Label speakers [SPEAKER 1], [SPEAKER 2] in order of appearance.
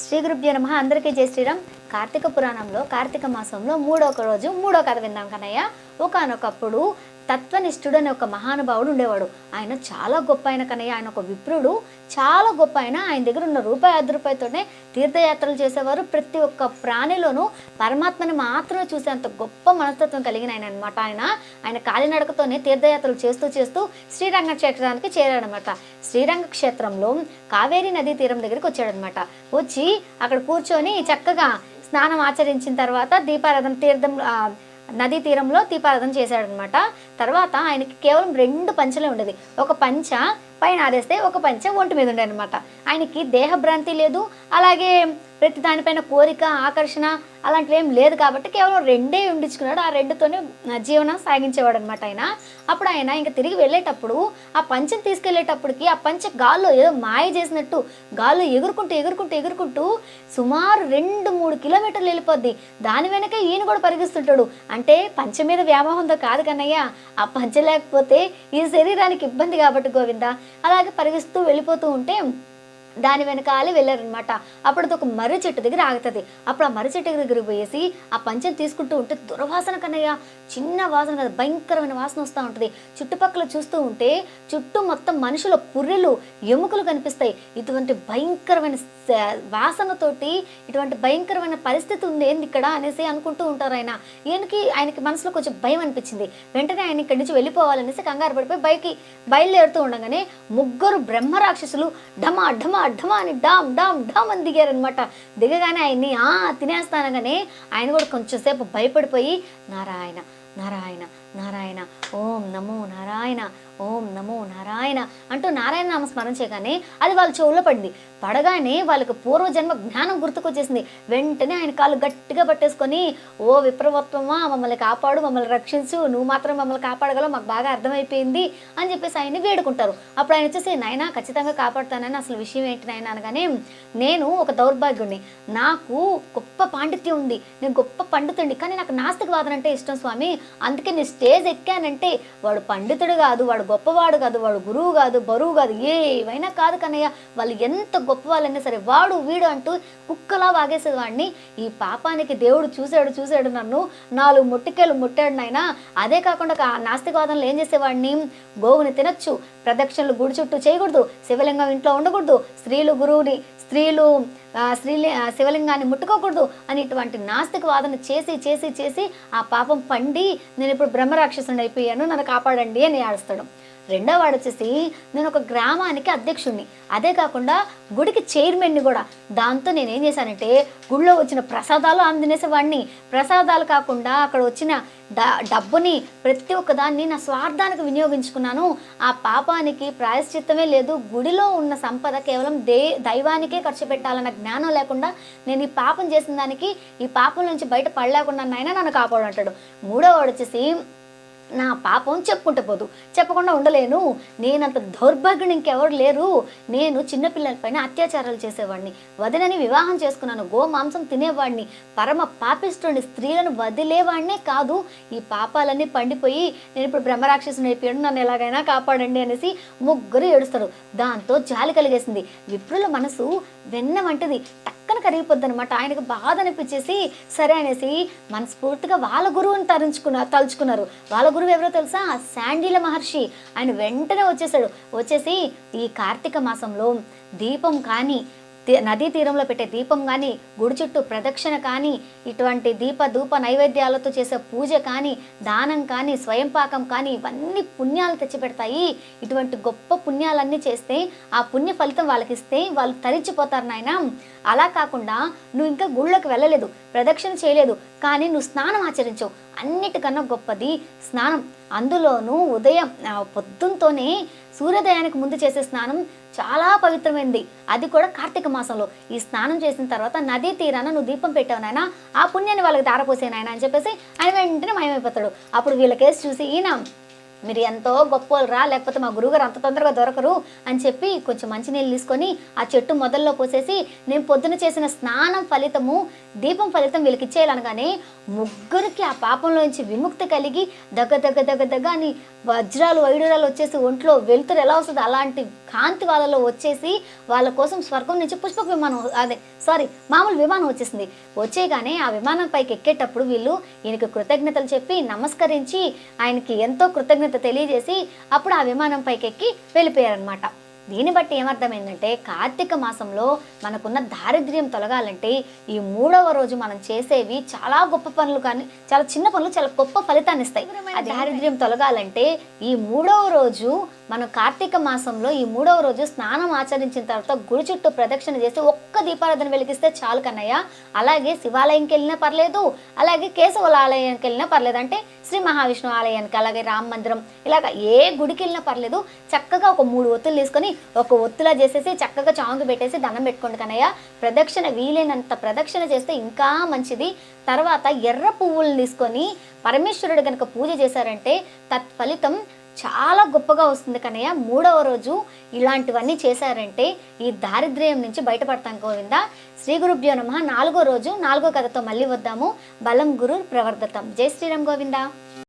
[SPEAKER 1] శ్రీ గురుభ్యో నమ. అందరికీ జై శ్రీరామ్. కార్తీక పురాణంలో కార్తీక మాసంలో మూడో ఒక రోజు మూడో కథ విందాం కన్నయ్య. ఒకనొకప్పుడు తత్వనిష్ఠుడు అనే ఒక మహానుభావుడు ఉండేవాడు. ఆయన చాలా గొప్ప ఆయన కనయ్య ఆయన ఒక విప్రుడు. చాలా గొప్ప ఆయన. ఆయన దగ్గర ఉన్న రూపాయి అర్ధ రూపాయితోనే తీర్థయాత్రలు చేసేవారు. ప్రతి ఒక్క ప్రాణిలోనూ పరమాత్మని మాత్రమే చూసేంత గొప్ప మనస్తత్వం కలిగిన ఆయన అనమాట ఆయన. ఆయన కాలినడకతోనే తీర్థయాత్రలు చేస్తూ చేస్తూ శ్రీరంగ క్షేత్రానికి చేరాడనమాట శ్రీరంగ క్షేత్రంలో కావేరీ నదీ తీరం దగ్గరికి వచ్చాడనమాట వచ్చి అక్కడ కూర్చొని చక్కగా స్నానం ఆచరించిన తర్వాత దీపారాధన తీర్థం నదీ తీరంలో తీపారాధన చేశాడనమాట. తర్వాత ఆయనకి కేవలం రెండు పంచలే ఉండేది. ఒక పంచ పైన ఆదేస్తే ఒక పంచ ఒంటి మీద ఉండేది అనమాట ఆయనకి దేహభ్రాంతి లేదు. అలాగే ప్రతి దానిపైన కోరిక ఆకర్షణ అలాంటివి ఏం లేదు కాబట్టి కేవలం రెండే ఉండించుకున్నాడు. ఆ రెండుతోనే జీవనం సాగించేవాడు అనమాట ఆయన. అప్పుడు ఆయన ఇంకా తిరిగి వెళ్ళేటప్పుడు ఆ పంచం తీసుకెళ్ళేటప్పటికి ఆ పంచ గాల్లో ఏదో మాయ చేసినట్టు గాల్లో ఎగురుకుంటూ ఎగురుకుంటూ ఎగురుకుంటూ సుమారు రెండు మూడు కిలోమీటర్లు వెళ్ళిపోద్ది. దాని వెనక ఈయన కూడా పరిగిస్తుంటాడు అంటే పంచ మీద వ్యామోహంతో కాదు కన్నయ్య. ఆ పంచ లేకపోతే ఈ శరీరానికి ఇబ్బంది కాబట్టి గోవింద. అలాగే పరిగిస్తూ వెళ్ళిపోతూ ఉంటే దాని వెనకాలే వెళ్ళారనమాట అప్పుడు ఒక మర్రి చెట్టు దగ్గర ఆగుతుంది. అప్పుడు ఆ మర్రి చెట్టు దగ్గరికి పోయేసి ఆ పంచం తీసుకుంటూ ఉంటే దుర్వాసన కన్నయ్య. చిన్న వాసన కదా భయంకరమైన వాసన వస్తూ ఉంటుంది. చుట్టుపక్కల చూస్తూ ఉంటే చుట్టూ మొత్తం మనుషుల పుర్రెలు ఎముకలు కనిపిస్తాయి. ఇటువంటి భయంకరమైన వాసనతోటి ఇటువంటి భయంకరమైన పరిస్థితి ఉంది ఏంది ఇక్కడ అనేసి అనుకుంటూ ఉంటారు ఆయన. ఈయనకి ఆయనకి మనసులో కొంచెం భయం అనిపించింది. వెంటనే ఆయన ఇక్కడి నుంచి వెళ్ళిపోవాలనేసి కంగారు పడిపోయి బైకి బయలుదేరుతూ ఉండగానే ముగ్గురు బ్రహ్మ రాక్షసులు ఢమా ఢమా ఢమా అని డామ్ డామ్ డామ్ అని దిగారనమాట దిగగానే ఆయన్ని ఆ తినేస్తానగానే ఆయన కూడా కొంచెం సేపు భయపడిపోయి నారాయణ నారాయణ నారాయణ ఓం నమో నారాయణ ఓం నమో నారాయణ అంటూ నారాయణ నామ స్మరణ చేయగానే అది వాళ్ళ చెవుల్లో పడింది. పడగానే వాళ్ళకి పూర్వజన్మ జ్ఞానం గుర్తుకొచ్చేసింది. వెంటనే ఆయన కాళ్ళు గట్టిగా పట్టేసుకొని ఓ విప్రవత్వమా మమ్మల్ని కాపాడు మమ్మల్ని రక్షించు నువ్వు మాత్రం మమ్మల్ని కాపాడగలవు మాకు బాగా అర్థమైపోయింది అని చెప్పేసి ఆయన్ని వేడుకుంటారు. అప్పుడు ఆయన వచ్చేసి నాయన ఖచ్చితంగా కాపాడుతానని అసలు విషయం ఏంటి నాయన? అనగానే నేను ఒక దౌర్భాగ్యుడిని నాకు గొప్ప పాండిత్యం ఉంది. నేను గొప్ప పండితుడిని కానీ నాకు నాస్తిక వాదన అంటే ఇష్టం స్వామి. అందుకే నేను స్టేజ్ ఎక్కానంటే వాడు పండితుడు కాదు వాడు గొప్పవాడు కాదు వాడు గురువు కాదు బరువు కాదు ఏవైనా కాదు కన్నయ్య. వాళ్ళు ఎంత గొప్ప వాళ్ళైనా సరే వాడు వీడు అంటూ కుక్కలా వాగేసేది వాడిని ఈ పాపానికి దేవుడు చూశాడు చూశాడు నన్ను. నాలుగు ముట్టికేలు ముట్టాడు నాయన. అదే కాకుండా నాస్తికవాదంలో ఏం చేసేవాడిని? గోవుని తినొచ్చు. ప్రదక్షిణలు గుడి చుట్టూ చేయకూడదు శివలింగం ఇంట్లో ఉండకూడదు స్త్రీలు గురువుని స్త్రీలు స్త్రీలి శివలింగాన్ని ముట్టుకోకూడదు అని ఇటువంటి నాస్తిక వాదన చేసి చేసి చేసి ఆ పాపం పండి నేను ఇప్పుడు బ్రహ్మరాక్షసుని అయిపోయాను నన్ను కాపాడండి అని ఏడుస్తాడు రెండో వాడు వచ్చేసి నేను ఒక గ్రామానికి అధ్యక్షుడిని అదే కాకుండా గుడికి చైర్మన్ని కూడా. దాంతో నేను ఏం చేశానంటే గుడిలో వచ్చిన ప్రసాదాలు అందినేసేవాడిని ప్రసాదాలు కాకుండా అక్కడ వచ్చిన డ డబ్బుని ప్రతి ఒక్క దాన్ని నా స్వార్థానికి వినియోగించుకున్నాను. ఆ పాపానికి ప్రాయశ్చిత్తమే లేదు. గుడిలో ఉన్న సంపద కేవలం దే దైవానికే ఖర్చు పెట్టాలన్న జ్ఞానం లేకుండా నేను ఈ పాపం చేసిన దానికి ఈ పాపం నుంచి బయట పడలేకుండా నాయన నన్ను కాపాడు అంటాడు మూడో వాడు వచ్చేసి నా పాపం చెప్పుకుంటే పోదు. చెప్పకుండా ఉండలేను. నేనంత దౌర్భాగ్యుని ఇంకెవరు లేరు. నేను చిన్నపిల్లలపైన అత్యాచారాలు చేసేవాడిని. వదినని వివాహం చేసుకున్నాను. గో మాంసం తినేవాడిని. పరమ పాపిస్తుండి స్త్రీలను వదిలేవాడినే కాదు. ఈ పాపాలన్నీ పండిపోయి నేను ఇప్పుడు బ్రహ్మరాక్షసుని అయిపోయాడు నన్ను ఎలాగైనా కాపాడండి అనేసి ముగ్గురు ఏడుస్తారు. దాంతో జాలి కలిగేసింది. విప్రుల మనసు వెన్న వంటిది. పక్కన కరిగిపోద్ది అనమాట ఆయనకు బాధ అనిపించేసి సరే అనేసి మనస్ఫూర్తిగా వాళ్ళ గురువుని తరించుకున్నారు తలుచుకున్నారు. వాళ్ళ గురువు ఎవరో తెలుసా? శాండీల మహర్షి. ఆయన వెంటనే వచ్చేసాడు. వచ్చేసి ఈ కార్తీక మాసంలో దీపం కానీ నదీ తీరంలో పెట్టే దీపం కానీ గుడి చుట్టూ ప్రదక్షిణ కానీ ఇటువంటి దీప ధూప నైవేద్యాలతో చేసే పూజ కానీ దానం కానీ స్వయం పాకం కానీ ఇవన్నీ పుణ్యాలు తెచ్చిపెడతాయి. ఇటువంటి గొప్ప పుణ్యాలన్నీ చేస్తే ఆ పుణ్య ఫలితం వాళ్ళకి ఇస్తే వాళ్ళు తరించిపోతారు నాయన. అలా కాకుండా నువ్వు ఇంకా గుళ్ళకి వెళ్ళలేదు ప్రదక్షిణ చేయలేదు కానీ నువ్వు స్నానం ఆచరించవు. అన్నిటికన్నా గొప్పది స్నానం. అందులోనూ ఉదయం పొద్దుంతోనే సూర్యోదయానికి ముందు చేసే స్నానం చాలా పవిత్రమైంది. అది కూడా కార్తీక మాసంలో. ఈ స్నానం చేసిన తర్వాత నదీ తీరాన నువ్వు దీపం పెట్టావు నాయన. ఆ పుణ్యాన్ని వాళ్ళకి దారపోసే నాయన అని చెప్పేసి ఆయన వెంటనే మయమైపోతాడు. అప్పుడు వీళ్ళకేసి చూసి ఈయన మీరు ఎంతో గొప్ప రా లేకపోతే మా గురువుగారు అంత తొందరగా దొరకరు అని చెప్పి కొంచెం మంచినీళ్ళు తీసుకొని ఆ చెట్టు మొదల్లో పోసేసి నేను పొద్దున చేసిన స్నానం ఫలితము దీపం ఫలితం వీళ్ళకి ఇచ్చేయాలనగానే ముగ్గురికి ఆ పాపంలోంచి విముక్తి కలిగి దగ్గ దగ్గ దగ్గ దగ్గ అని వజ్రాలు వైడూరాలు వచ్చేసి ఒంట్లో వెలుతురు ఎలా వస్తుంది అలాంటి కాంతి వాళ్ళలో వచ్చేసి వాళ్ళ కోసం స్వర్గం నుంచి పుష్పక విమానం అదే సారీ మామూలు విమానం వచ్చేసింది. వచ్చేగానే ఆ విమానం పైకి ఎక్కేటప్పుడు వీళ్ళు ఈయనకి కృతజ్ఞతలు చెప్పి నమస్కరించి ఆయనకి ఎంతో కృతజ్ఞత తెలియజేసి అప్పుడు ఆ విమానం పైకి ఎక్కి వెళ్ళిపోయారనమాట దీన్ని బట్టి ఏమర్థమైందంటే కార్తీక మాసంలో మనకున్న దారిద్ర్యం తొలగాలంటే ఈ మూడవ రోజు మనం చేసేవి చాలా గొప్ప పనులు కానీ చాలా చిన్న పనులు చాలా గొప్ప ఫలితాన్ని ఇస్తాయి. ఆ దారిద్ర్యం తొలగాలంటే ఈ మూడవ రోజు మనం కార్తీక మాసంలో ఈ మూడవ రోజు స్నానం ఆచరించిన తర్వాత గుడి చుట్టూ ప్రదక్షిణ చేసి ఒక్క దీపారాధన వెలిగిస్తే చాలు కన్నయ్య. అలాగే శివాలయంకి వెళ్ళినా పర్లేదు అలాగే కేశవుల ఆలయానికి వెళ్ళినా పర్లేదు. అంటే శ్రీ మహావిష్ణు ఆలయానికి అలాగే రామ మందిరం ఇలాగ ఏ గుడికి వెళ్ళినా పర్లేదు. చక్కగా ఒక మూడు ఒత్తులు తీసుకొని ఒక ఒత్తులా చేసేసి చక్కగా చాంగు పెట్టేసి దండం పెట్టుకోండి కన్నయ్య. ప్రదక్షిణ వీలైనంత ప్రదక్షిణ చేస్తే ఇంకా మంచిది. తర్వాత ఎర్ర పువ్వులు తీసుకొని పరమేశ్వరుడు కనుక పూజ చేశారంటే తత్ఫలితం చాలా గొప్పగా వస్తుంది కనయ్య మూడవ రోజు ఇలాంటివన్నీ చేశారంటే ఈ దారిద్ర్యం నుంచి బయటపడతాం గోవిందా. శ్రీ గురుభ్యో నమ. నాలుగో రోజు నాలుగో కథతో మళ్ళీ వద్దాము. బలం గురు ప్రవర్ధతం. జై శ్రీరామ్ గోవిందా.